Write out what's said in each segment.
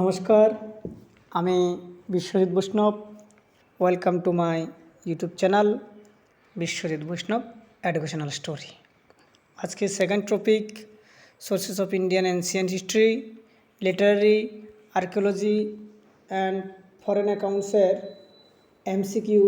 নমস্কার, আমি Biswajit Baishnab welcome to my YouTube channel Biswajit Baishnab educational story আজকে second topic sources of Indian ancient history literary archaeology and foreign অ্যাকাউন্টসের MCQ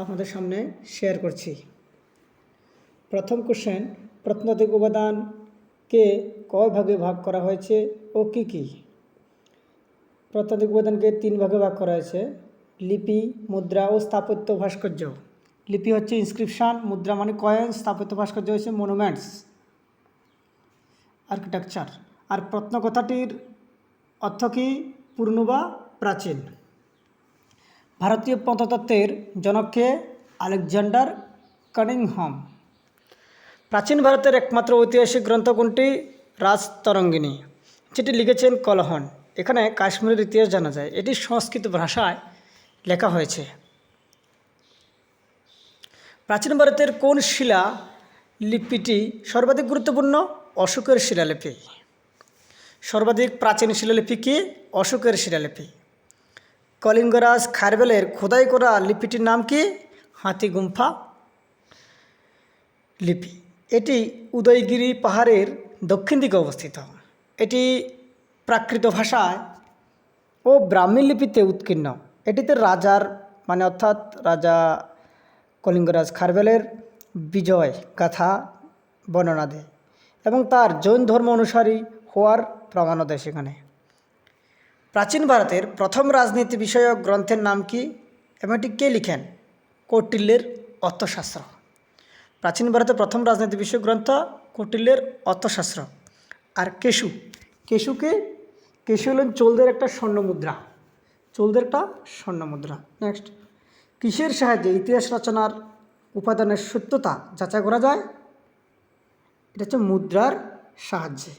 আপনাদের সামনে share করছি। প্রথম question প্রত্নতাত্ত্বিক উপাদানকে কয় ভাগে ভাগ করা হয়েছে ও কী কী? প্রত্নতাত্ত্বিক উপাদানকে তিন ভাগে ভাগ করা হয়েছে। লিপি, মুদ্রা ও স্থাপত্য ভাস্কর্য। লিপি হচ্ছে ইনস্ক্রিপশন মুদ্রা মানে কয়েন স্থাপত্য ভাস্কর্য হচ্ছে মনুমেন্টস আর্কিটেকচার আর প্রত্নকথাটির অর্থ কী? পূর্ণ বা প্রাচীন। ভারতীয় প্রত্নতত্ত্বের জনককে আলেকজান্ডার কানিংহাম। প্রাচীন ভারতের একমাত্র ঐতিহাসিক গ্রন্থ কোনটি? রাজতরঙ্গিনী যেটি লিখেছেন কলহন। এখানে কাশ্মীরের ইতিহাস জানা যায়। এটি সংস্কৃত ভাষায় লেখা হয়েছে। প্রাচীন ভারতের কোন শিলা লিপিটি সর্বাধিক গুরুত্বপূর্ণ? অশোকের শিলালিপি। সর্বাধিক প্রাচীন শিলালিপি কি? অশোকের শিলালিপি। কলিঙ্গরাজ খারবেলের খোদাই করা লিপিটির নাম কি? হাতিগুম্ফা লিপি। এটি উদয়গিরি পাহাড়ের দক্ষিণ দিকে অবস্থিত। এটি প্রাকৃত ভাষায় ও ব্রাহ্মী লিপিতে উৎকীর্ণ। এটিতে রাজার মানে অর্থাৎ রাজা কলিঙ্গরাজ খারবেলের বিজয় গাথা বর্ণনা দেয় এবং তার জৈন ধর্ম অনুসারী হওয়ার প্রমাণও দেয় সেখানে। প্রাচীন ভারতের প্রথম রাজনীতি বিষয়ক গ্রন্থের নাম কি এবং এটি কে লিখেন? কৌটিল্যের অর্থশাস্ত্র। প্রাচীন ভারতের প্রথম রাজনীতি বিষয়ক গ্রন্থ কৌটিল্যের অর্থশাস্ত্র। আর কেশু, কেশুকে, কেশু হলেন চোলদের একটা স্বর্ণ মুদ্রা চোলদের একটা স্বর্ণ মুদ্রা নেক্সট কিসের সাহায্যে ইতিহাস রচনার উপাদানের সত্যতা যাচাই করা যায়? এটা হচ্ছে মুদ্রার সাহায্যে।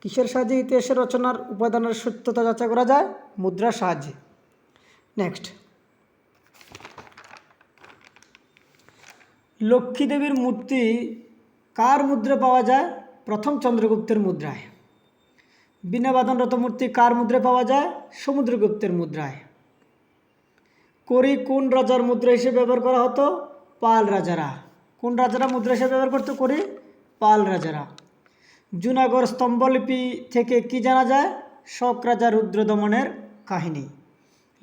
কিসের সাহায্যে ইতিহাসের রচনার উপাদানের সত্যতা যাচাই করা যায়? মুদ্রার সাহায্যে। নেক্সট লক্ষ্মী দেবীর মূর্তি কার মুদ্রা পাওয়া যায়? প্রথম চন্দ্রগুপ্তের মুদ্রায়। বিনাবাদনরত মূর্তি কার মুদ্রায় পাওয়া যায়? সমুদ্রগুপ্তের মুদ্রায়। করি কোন রাজার মুদ্রা হিসেবে ব্যবহার করা হতো? পাল রাজারা। কোন রাজারা মুদ্রা হিসেবে ব্যবহার করতো? করি পাল রাজারা। জুনাগড় স্তম্ভলিপি থেকে কি জানা যায়? শক রাজা রুদ্র দমনের কাহিনী।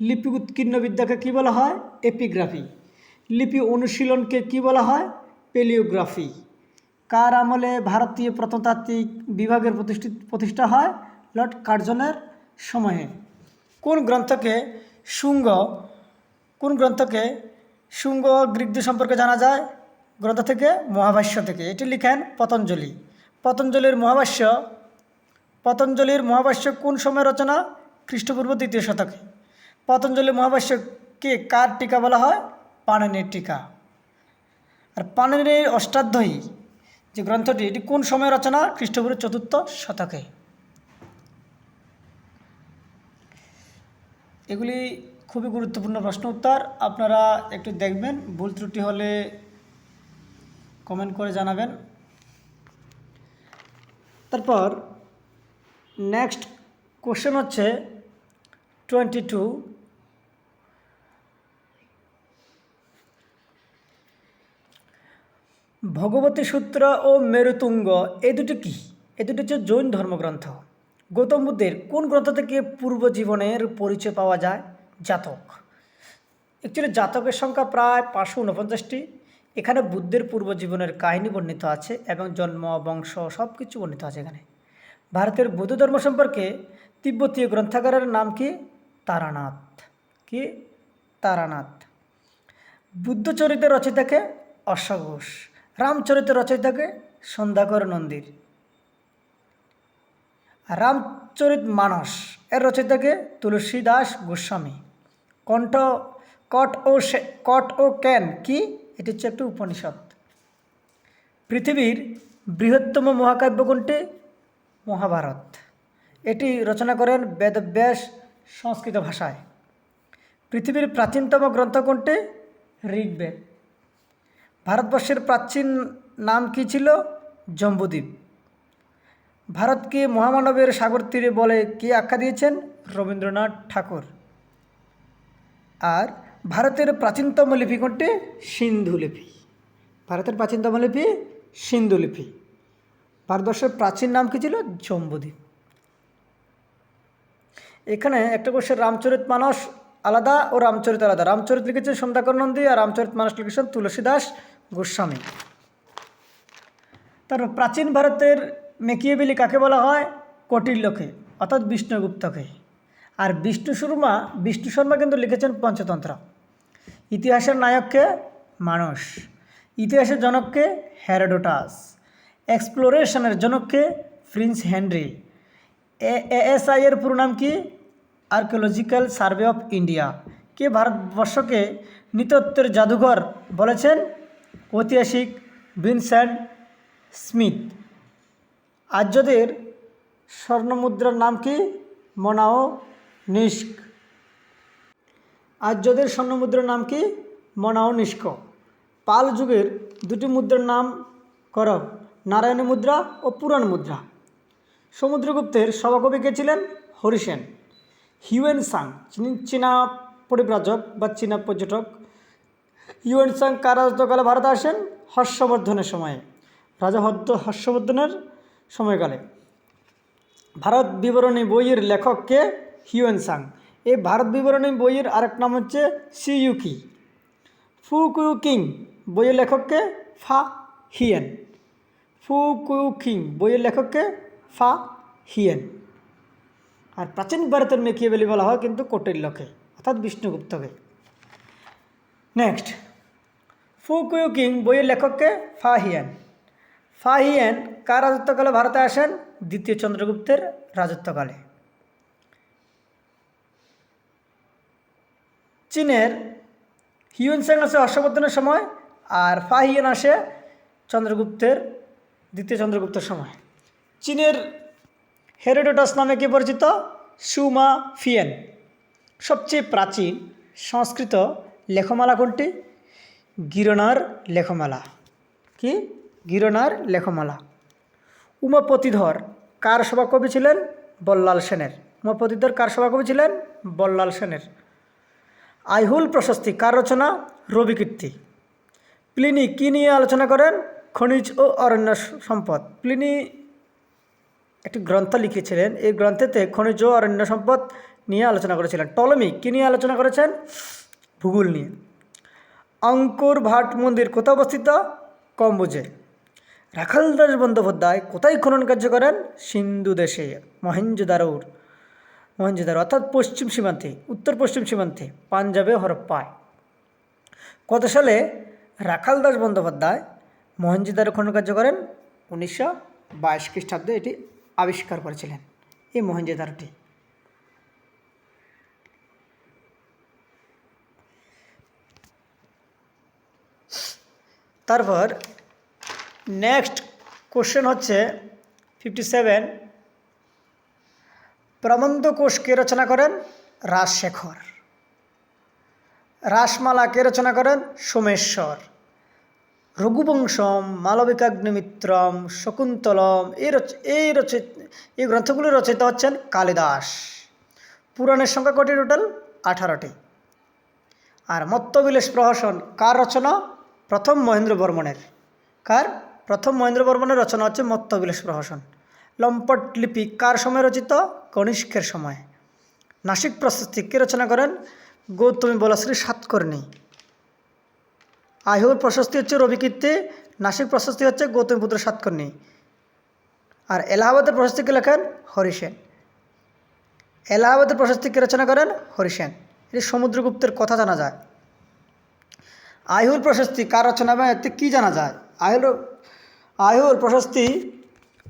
লিপি উৎকীর্ণ বিদ্যাকে কী বলা হয়? এপিগ্রাফি। লিপি অনুশীলনকে কি বলা হয়? পেলিওগ্রাফি। কার আমলে ভারতীয় প্রত্নতাত্ত্বিক বিভাগের প্রতিষ্ঠিত, প্রতিষ্ঠা হয়? লর্ড কার্জনের সময়ে। কোন গ্রন্থকে শুঙ্গ, কোন গ্রন্থকে শুঙ্গ গ্রীকদের সম্পর্কে জানা যায়? গ্রন্থ থেকে, মহাভাষ্য থেকে। এটি লিখেন পতঞ্জলি। পতঞ্জলির মহাভাষ্য পতঞ্জলির মহাভাষ্য কোন সময় রচনা? খ্রিস্টপূর্ব দ্বিতীয় শতকে। পতঞ্জলির মহাভাষ্যকে কার টিকা বলা হয়? পাণিনির টিকা। আর পাণিনির অষ্টাধ্যায়ী যে গ্রন্থটি, এটি কোন সময় রচনা? খ্রিস্টপূর্ব চতুর্থ শতকে। এগুলি খুবই গুরুত্বপূর্ণ প্রশ্ন উত্তর। আপনারা একটু দেখবেন, ভুল ত্রুটি হলে কমেন্ট করে জানাবেন। তারপর নেক্সট কোশ্চেন হচ্ছে টোয়েন্টি টু ভগবতী সূত্র ও মেরুতুঙ্গ এই দুটি কী? এ দুটি হচ্ছে জৈন ধর্মগ্রন্থ। গৌতম বুদ্ধের কোন গ্রন্থ থেকে পূর্ব জীবনের পরিচয় পাওয়া যায়? জাতক। অ্যাকচুয়ালি জাতকের সংখ্যা প্রায় পাঁচশো উনপঞ্চাশটি এখানে বুদ্ধের পূর্ব জীবনের কাহিনী বর্ণিত আছে এবং জন্ম, বংশ সব কিছু বর্ণিত আছে এখানে। ভারতের বৌদ্ধ ধর্ম সম্পর্কে তিব্বতীয় গ্রন্থাগারের নাম কি? তারানাথ। কি? তারানাথ। বুদ্ধচরিতের রচিতাকে অশ্বঘোষ। রামচরিত রচয়িতাকে সন্ধ্যাকর নন্দীর। রামচরিত মানস এর রচয়িতাকে তুলসীদাস গোস্বামী। কণ্ঠ, কট ও কট ও ক্যান কি? এটি হচ্ছে একটি উপনিষদ। পৃথিবীর বৃহত্তম মহাকাব্য কোনটি? মহাভারত। এটি রচনা করেন বেদব্যাস সংস্কৃত ভাষায়। পৃথিবীর প্রাচীনতম গ্রন্থ কোনটি? ঋগ্বেদ। ভারতবর্ষের প্রাচীন নাম কি ছিল? জম্বুদ্বীপ। ভারতকে মহামানবের সাগর তীরে বলে কে আখ্যা দিয়েছেন? রবীন্দ্রনাথ ঠাকুর। আর ভারতের প্রাচীনতম লিপি কোনটি? সিন্ধু লিপি। ভারতের প্রাচীনতম লিপি সিন্ধু লিপি। ভারতবর্ষের প্রাচীন নাম কি ছিল? জম্বুদ্বীপ। এখানে একটা কোশ্চেন, রামচরিত মানস আলাদা ও রামচরিত আলাদা? রামচরিত লিখেছেন সন্ধ্যাকর নন্দী আর রামচরিত মানস লিখেছেন তুলসীদাস গোস্বামী। তারপর প্রাচীন ভারতের মেকিয়েবেলি কাকে বলা হয়? কটিল্যকে অর্থাৎ বিষ্ণুগুপ্তকে। আর বিষ্ণু শর্মা বিষ্ণু শর্মা কিন্তু লিখেছেন পঞ্চতন্ত্র। ইতিহাসের নায়ককে মানুষ ইতিহাসের জনককে হ্যারোডোটাস এক্সপ্লোরেশনের জনককে প্রিন্স হেনরি। এএসআই এর পুরো নাম কি? Archaeological survey of India. কে ভারতবর্ষকে নৃতত্বের জাদুঘর বলেছেন? ঐতিহাসিক ভিনসেন্ট স্মিথ। আর্যদের স্বর্ণমুদ্রার নাম কি? মনাও নিষ্ক। আর্যদের স্বর্ণমুদ্রার নাম কি? মনাও নিষ্ক। পাল যুগের দুটি মুদ্রার নাম কর, নারায়ণী মুদ্রা ও পুরাণ মুদ্রা। সমুদ্রগুপ্তের সভাকবি কে ছিলেন? হরিসেন। হিউয়েন সাং চীনা পরিব্রাজক বা চীনা পর্যটক হিউয়েন সাং কার রাজত্বকালে ভারতে আসেন? হর্ষবর্ধনের সময়ে। রাজা হদ্দ হর্ষবর্ধনের সময়কালে। ভারত বিবরণী বইয়ের লেখককে হিউয়েন সাং। এই ভারত বিবরণী বইয়ের আরেক নাম হচ্ছে সিইউকি ফু কুইউ কিং বইয়ের লেখককে ফা হিয়েন। ফু কুইউ কিং বইয়ের লেখককে ফা হিয়েন। আর প্রাচীন ভারতের মেকিয়েবেলি বলা হয় কিন্তু কোটের কৌটিল্যকে অর্থাৎ বিষ্ণুগুপ্তকে। নেক্সট ফু কুইউ কিং বইয়ের লেখককে ফা হিয়েন ফা হিয়েন কার রাজত্বকালে ভারতে আসেন? দ্বিতীয় চন্দ্রগুপ্তের রাজত্বকালে। চীনের হিউন সেন আসে হর্ষবর্ধনের সময় আর ফা হিয়েন আসে চন্দ্রগুপ্তের, দ্বিতীয় চন্দ্রগুপ্তের সময়। চীনের হেরোডোটাস নামে কি পরিচিত? সুমা ফিয়েন সবচেয়ে প্রাচীন, সংস্কৃত লেখমালা কোনটি? গিরনার লেখমালা। কি? গিরনার লেখমালা। উমাপতিধর কার সভাকবি ছিলেন? বল্লাল সেনের। উমাপতিধর কার সভাকবি ছিলেন? বল্লাল সেনের। আইহুল প্রশস্তি কার রচনা? রবিকীর্তি। প্লিনি কী নিয়ে আলোচনা করেন? খনিজ ও অরণ্য সম্পদ। প্লিনি একটি গ্রন্থ লিখেছিলেন। এই গ্রন্থেতে খনিজ ও অরণ্য সম্পদ নিয়ে আলোচনা করেছিলেন। টলমি কী নিয়ে আলোচনা করেছেন? ভূগোল নিয়ে। অঙ্কুর ভাট মন্দির কোথায় অবস্থিত? কম্বোজে। রাখালদাস বন্দ্যোপাধ্যায় কোথায় খনন কার্য করেন? সিন্ধু দেশে, মহেঞ্জোদারোর। মহেঞ্জোদারো, অর্থাৎ পশ্চিম সীমান্তে, উত্তর পশ্চিম সীমান্তে, পাঞ্জাবে হরপ্পায়। কত সালে রাখালদাস বন্দ্যোপাধ্যায় মহেঞ্জোদারো খনন কার্য করেন? উনিশশো বাইশ খ্রিস্টাব্দে এটি আবিষ্কার করেছিলেন। এই মহেঞ্জোদারোটি। তারপর নেক্সট কোশ্চেন হচ্ছে ফিফটি সেভেন প্রবন্ধ কোষ কে রচনা করেন? রাজশেখর। রাসমালা কে রচনা করেন? সোমেশ্বর। রঘুবংশম, মালবিকাগ্নিমিত্রম, শকুন্তলম এই রচ এই রচিত এই গ্রন্থগুলি রচিত হচ্ছেন কালিদাস। পুরাণের সংখ্যা কটি টোটাল আঠারোটি। আর মত্তবিলাস প্রহসন কার রচনা? প্রথম মহেন্দ্র বর্মনের কার? প্রথম মহেন্দ্র বর্মনের রচনা হচ্ছে মত্তবিলাস প্রহসন লম্পট লিপি কার সময় রচিত? কনিষ্কের সময়। নাসিক প্রশস্তি কে রচনা করেন? গৌতমী বলশ্রী সাতকর্ণী। আইহুর প্রশস্তি হচ্ছে রবিকীর্তি, নাসিক প্রশস্তি হচ্ছে গৌতমীপুত্র সাতকর্ণী। আর এলাহাবাদের প্রশস্তিকে লেখেন? হরিসেন। এলাহাবাদের প্রশস্তিকে রচনা করেন? হরিসেন। এটি সমুদ্রগুপ্তের কথা জানা যায়। আইহুর প্রশস্তি কার রচনা এবং এতে কী জানা যায়? আইহুর আইহুর প্রশস্তি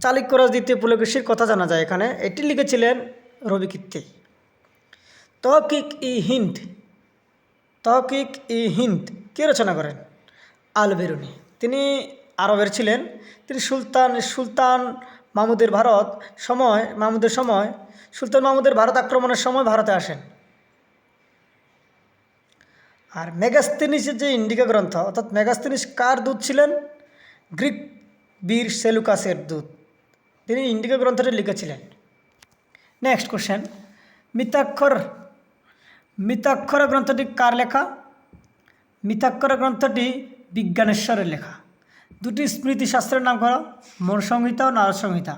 চালিক্যরাজ দ্বিতীয় পুলকেশীর কথা জানা যায় এখানে। এটি লিখেছিলেন রবিকীর্তি। তহকিক ই হিন্দ। তহকিক ই হিন্দ কে রচনা করেন? আল বেরুনি তিনি আরবের ছিলেন। তিনি সুলতান সুলতান মাহমুদের ভারত সময় মাহমুদের সময় সুলতান মাহমুদের ভারত আক্রমণের সময় ভারতে আসেন। আর মেগাস্তিনিসের যে ইন্ডিকা গ্রন্থ, অর্থাৎ মেগাস্তিনিস কার দূত ছিলেন? গ্রিক বীর সেলুকাসের দূত। তিনি ইন্ডিকা গ্রন্থটি লিখেছিলেন। নেক্সট কোশ্চেন মিতাক্ষর মিতাক্ষর গ্রন্থটি কার লেখা? মিতাক্ষর গ্রন্থটি বিজ্ঞানেশ্বরের লেখা। দুটি স্মৃতিশাস্ত্রের নাম করো মনসংহিতা ও নারদ সংহিতা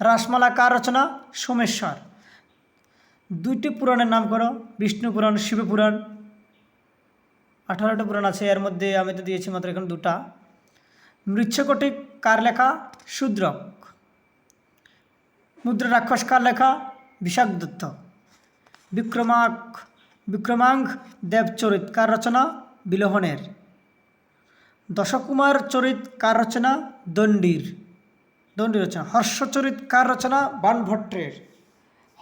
রাসমালা কার রচনা? সোমেশ্বর। দুইটি পুরাণের নাম করো বিষ্ণু পুরাণ শিব পুরাণ আঠারোটা পুরাণ আছে, এর মধ্যে আমি তো দিয়েছি মাত্র এখন দুটা। মৃচ্ছকটিক কার লেখা? শূদ্রক। মুদ্রা রাক্ষস কার লেখা? বিশাখ দত্ত বিক্রমাক বিক্রমাঙ্গ দেবচরিত কার রচনা? বিলোহনের দশকুমার চরিত কার রচনা? দণ্ডির। দণ্ডি রচনা। হর্ষচরিত কার রচনা? বাণভট্টের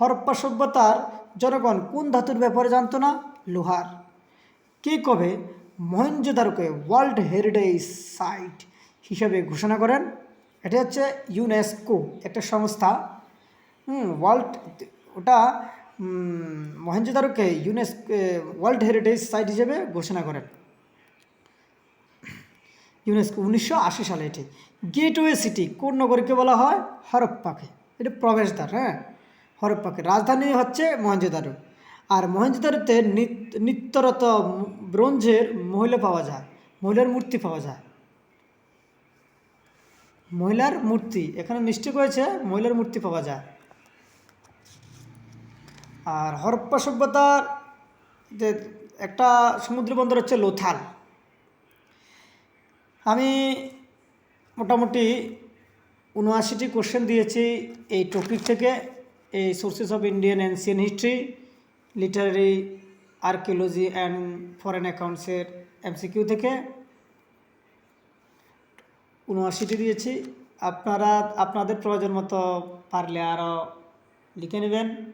হরপ্পা সভ্যতার জনগণ কোন ধাতুর ব্যাপারে জানতো না? লোহার। কে কবে মহেঞ্জোদারোকে ওয়ার্ল্ড হেরিটেজ সাইট হিসাবে ঘোষণা করেন? এটা হচ্ছে ইউনেস্কো, একটা সংস্থা। ওয়ার্ল্ড, ওটা মহেঞ্জোদারোকে ইউনেস্কো, ওয়ার্ল্ড হেরিটেজ সাইট হিসেবে ঘোষণা করেন। ইউনেস্কো, উনিশশো আশি সালে এটি। গেটওয়ে সিটি, কোন নগরীকে বলা হয়? হরপ্পাকে। এটা প্রবেশদ্বার হ্যাঁ? হরপ্পাকে। রাজধানী হচ্ছে মহেঞ্জোদারো আর মহেঞ্জোদারোতে নিত- নিত্যরত ব্রোঞ্জের মহিলা পাওয়া যায়, মহিলার মূর্তি পাওয়া যায়। মহিলার মূর্তি, এখানে মিস্টেক হয়েছে, মহিলার মূর্তি পাওয়া যায়। আর হরপ্পা সভ্যতার যে একটা সমুদ্র বন্দর হচ্ছে লোথাল। আমি মোটামুটি উনআশিটি কোশ্চেন দিয়েছি এই টপিক থেকে, এই sources of Indian ancient history literary archaeology and foreign অ্যাকাউন্টসের MCQ থেকে উনআশিটি দিয়েছি। আপনারা, আপনাদের প্রয়োজন মতো পারলে আরও লিখে নেবেন।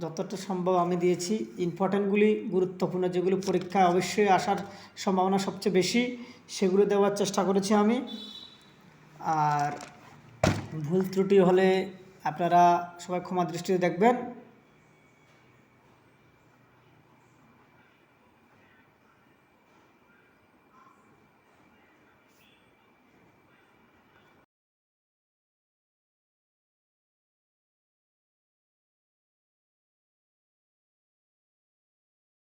যতটা সম্ভব আমি দিয়েছি। ইম্পর্ট্যান্টগুলি গুরুত্বপূর্ণ যেগুলো পরীক্ষায় অবশ্যই আসার সম্ভাবনা সবচেয়ে বেশি, সেগুলো দেওয়ার চেষ্টা করেছি আমি। আর ভুল ত্রুটি হলে আপনারা সবাই ক্ষমা দৃষ্টিতে দেখবেন।